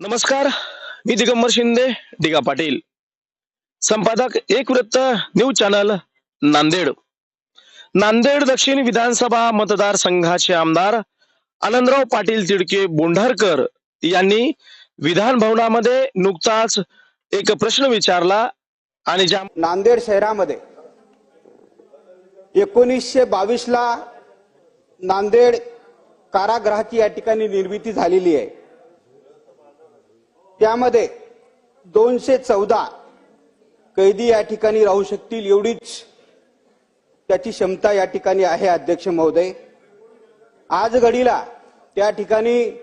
नमस्कार मी दिगंबर शिंदे दिगा पाटील. संपादक एक वृत्त न्यूज चॅनल नांदेड. नांदेड दक्षिण विधानसभा मतदारसंघाचे आमदार आनंदराव पाटील तिडके बोंढारकर यांनी विधान भवनामध्ये नुकताच एक प्रश्न विचारला आणि ज्या नांदेड शहरामध्ये एकोणीसशे बावीस ला नांदेड कारागृहाची या ठिकाणी निर्मिती झालेली आहे. त्यामध्ये दोनशे चौदा कैदी या ठिकाणी राहू शकतील एवढीच त्याची क्षमता या ठिकाणी आहे अध्यक्ष महोदय. आज घडीला त्या ठिकाणी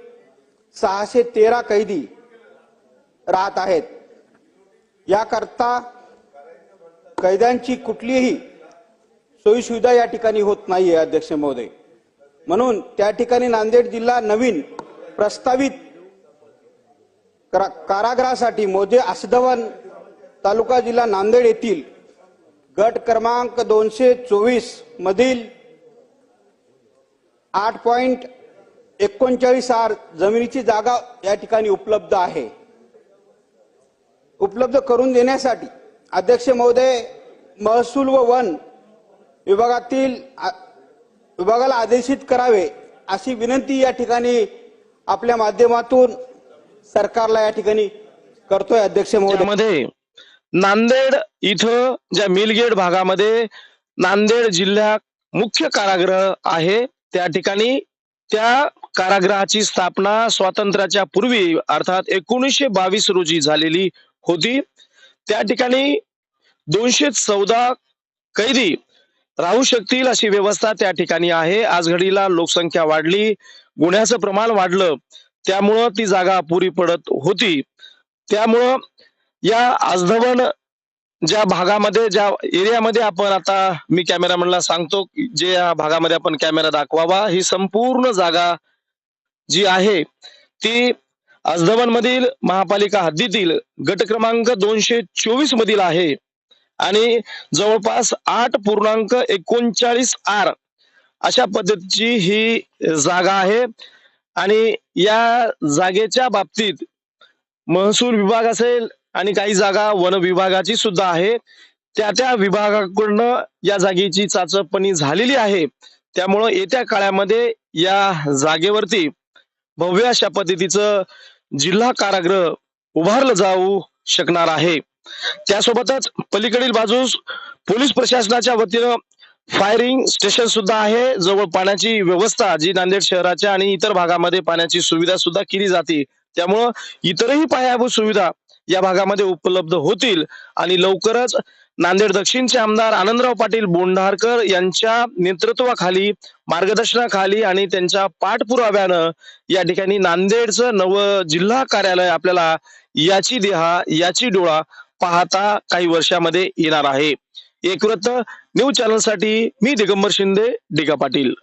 सहाशे तेरा कैदी राहत आहेत. याकरता कैद्यांची कुठलीही सोयीसुविधा या ठिकाणी होत नाहीये अध्यक्ष महोदय. म्हणून त्या ठिकाणी नांदेड जिल्हा नवीन प्रस्तावित कारागृहासाठी मोजे आसधवन तालुका जिल्हा नांदेड येथील गट क्रमांक दोनशे चोवीस मधील आठ पॉइंट एकोणचाळीस आर जमिनीची जागा या ठिकाणी उपलब्ध आहे. उपलब्ध करून देण्यासाठी अध्यक्ष महोदय महसूल व वन विभागातील आ- विभागाला आदेशित करावे अशी विनंती या ठिकाणी आपल्या माध्यमातून सरकारला या ठिकाणी करतोय अध्यक्ष महोदय. नांदेड इथं ज्या मिलगेट भागामध्ये नांदेड जिल्ह्यात मुख्य कारागृह आहे त्या ठिकाणी त्या कारागृहाची स्थापना स्वातंत्र्याच्या पूर्वी अर्थात एकोणीसशे बावीस रोजी झालेली होती. त्या ठिकाणी दोनशे चौदा कैदी राहू शकतील अशी व्यवस्था त्या ठिकाणी आहे. आज घडीला लोकसंख्या वाढली गुन्ह्याचं प्रमाण वाढलं. त्यामुळं ती जागा अपुरी पडत होती. त्यामुळं या आजधवन ज्या भागामध्ये ज्या एरियामध्ये आपण आता मी कॅमेरामॅनला सांगतो की जे या भागामध्ये आपण कॅमेरा दाखवावा ही संपूर्ण जागा जी आहे ती आजधवन मधील महापालिका हद्दीतील गट क्रमांक दोनशे चोवीस मधील आहे. आणि जवळपास आठ पूर्णांक एकोणचाळीस आर अशा पद्धतीची ही जागा आहे. आणि या जागेच्या बाबतीत महसूल विभाग असेल आणि काही जागा वन विभागाची सुद्धा आहे. त्या त्या विभागाकडनं या जागेची चाचपणी झालेली आहे. त्यामुळं येत्या काळामध्ये या जागेवरती भव्य अशा पद्धतीचं जिल्हा कारागृह उभारलं जाऊ शकणार आहे. त्यासोबतच पलीकडील बाजूस पोलीस प्रशासनाच्या वतीनं फायरिंग स्टेशन सुद्धा आहे. जवळ पाण्याची व्यवस्था जी नांदेड शहराच्या आणि इतर भागामध्ये पाण्याची सुविधा सुद्धा केली जाते. त्यामुळं इतरही पायाभूत सुविधा या भागामध्ये उपलब्ध होतील. आणि लवकरच नांदेड दक्षिणचे आमदार आनंदराव पाटील बोंढारकर यांच्या नेतृत्वाखाली मार्गदर्शनाखाली आणि त्यांच्या पाठपुराव्यानं या ठिकाणी नांदेडचं नवं जिल्हा कार्यालय आपल्याला याची देहा याची डोळा पाहता काही वर्षामध्ये येणार आहे. एकवृत्त न्यूज चॅनलसाठी मी दिगंबर शिंदे डिगा पाटील.